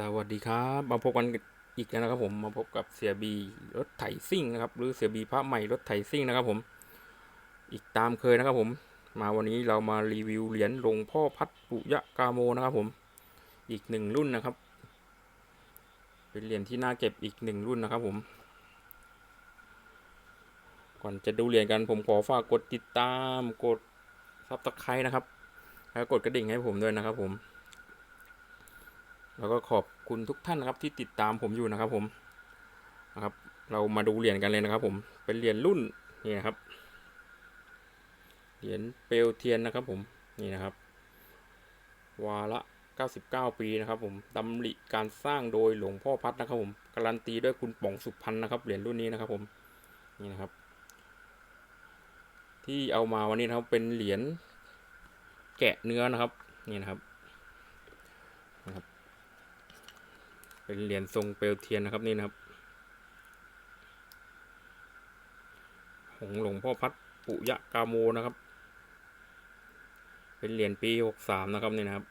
สวัสดีครับ มาพบกันอีกแล้วนะครับผมมาพบกับเสียบีรถไถซิ่งนะครับ หรือเสียบีพระใหม่รถไถซิ่งนะครับผม อีกตามเคยนะครับผม มาวันนี้เรามารีวิวเหรียญหลวงพ่อพัดปุยะกาโมนะครับผม อีกหนึ่งรุ่นนะครับ เป็นเหรียญที่น่าเก็บอีกหนึ่งรุ่นนะครับผม ก่อนจะดูเหรียญกันผมขอฝากกดติดตามกดซับสไครต์นะครับ แล้วกดกระดิ่งให้ผมด้วยนะครับผม แล้วก็ขอบคุณทุกท่านนะครับที่ติดตามผมอยู่นะครับ ผมนะครับ เรามาดูเหรียญกันเลยนะครับ ผมเป็นเหรียญรุ่นนี่นะครับเหรียญเปลวเทียนนะครับ ผมนี่นะครับ วาระ99 ปีนะครับ ผมดำริการสร้างโดยหลวงพ่อพัดนะครับ ผมการันตีด้วยคุณป๋องสุพรรณนะครับเหรียญรุ่นนี้นะครับ ผมนี่นะครับ ที่เอามาวันนี้นะครับเป็นเหรียญแกะเนื้อนะครับ นี่นะครับ เป็นเหรียญทรงเปลวเทียนนะครับนี่นะครับของหลวงพ่อพัดปุยะกาโมนะครับ เป็นเหรียญปีหกสามนะครับนี่นะครับ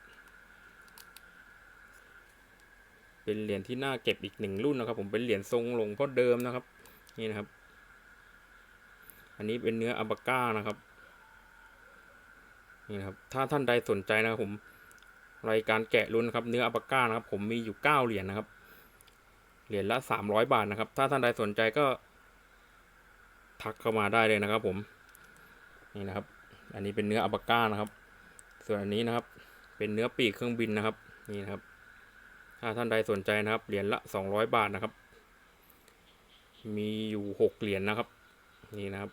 เป็นเหรียญที่น่าเก็บอีกหนึ่งรุ่นนะครับ ผมเป็นเหรียญทรงหลวงพ่อเดิมนะครับนี่นะครับ อันนี้เป็นเนื้ออับก้านะครับนี่นะครับ ถ้าท่านใดสนใจนะครับผม รายการแกะรุ่นครับเนื้ออัปาก้านะครับ ผมมีอยู่เก้าเหรียญนะครับ เหรียญละสามร้อยบาทนะครับ ถ้าท่านใดสนใจก็ทักเข้ามาได้เลยนะครับ ผมนี่นะครับ อันนี้เป็นเนื้ออัปาก้านะครับ ส่วนอันนี้นะครับ เป็นเนื้อปีกเครื่องบินนะครับ นี่นะครับ ถ้าท่านใดสนใจนะครับ เหรียญละสองร้อยบาทนะครับ มีอยู่หกเหรียญนะครับ นี่นะครับ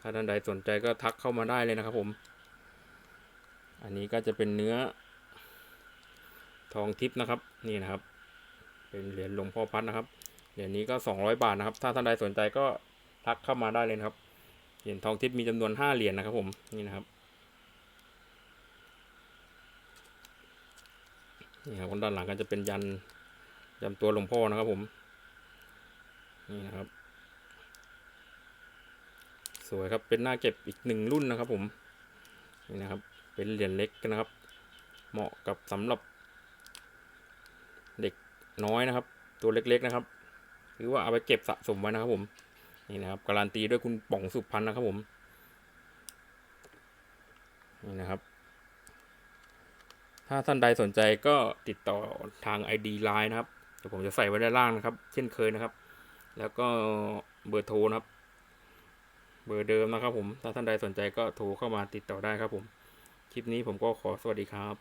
ถ้าท่านใดสนใจก็ทักเข้ามาได้เลยนะครับ ผมอันนี้ก็จะเป็นเนื้อ ทองทิพย์นะครับ นี่นะครับ เป็นเหรียญหลวงพ่อพัดนะครับ เหรียญนี้ก็สองร้อยบาทนะครับ ถ้าท่านใดสนใจก็ทักเข้ามาได้เลยนะครับ เหรียญทองทิพย์มีจำนวนห้าเหรียญนะครับผม นี่นะครับ นี่ครับด้านหลังก็จะเป็นยันยันตัวหลวงพ่อนะครับผม นี่นะครับ สวยครับ เป็นหน้าเก็บอีกหนึ่งรุ่นนะครับผม นี่นะครับ เป็นเหรียญเล็กนะครับ เหมาะกับสำหรับ น้อยนะครับ ตัวเล็กๆนะครับ หรือว่าเอาไปเก็บสะสมไว้นะครับ ผมนี่นะครับการันตีด้วยคุณป๋องสุพรรณนะครับผมนี่นะครับ ถ้าท่านใดสนใจก็ติดต่อทาง ID Line นะครับเดี๋ยวผมจะใส่ไว้ด้านล่างนะครับ เช่นเคยนะครับ แล้วก็เบอร์โทรนะครับ เบอร์เดิมนะครับ ผมถ้าท่านใดสนใจก็โทรเข้ามาติดต่อได้ครับผม คลิปนี้ผมก็ขอสวัสดีครับ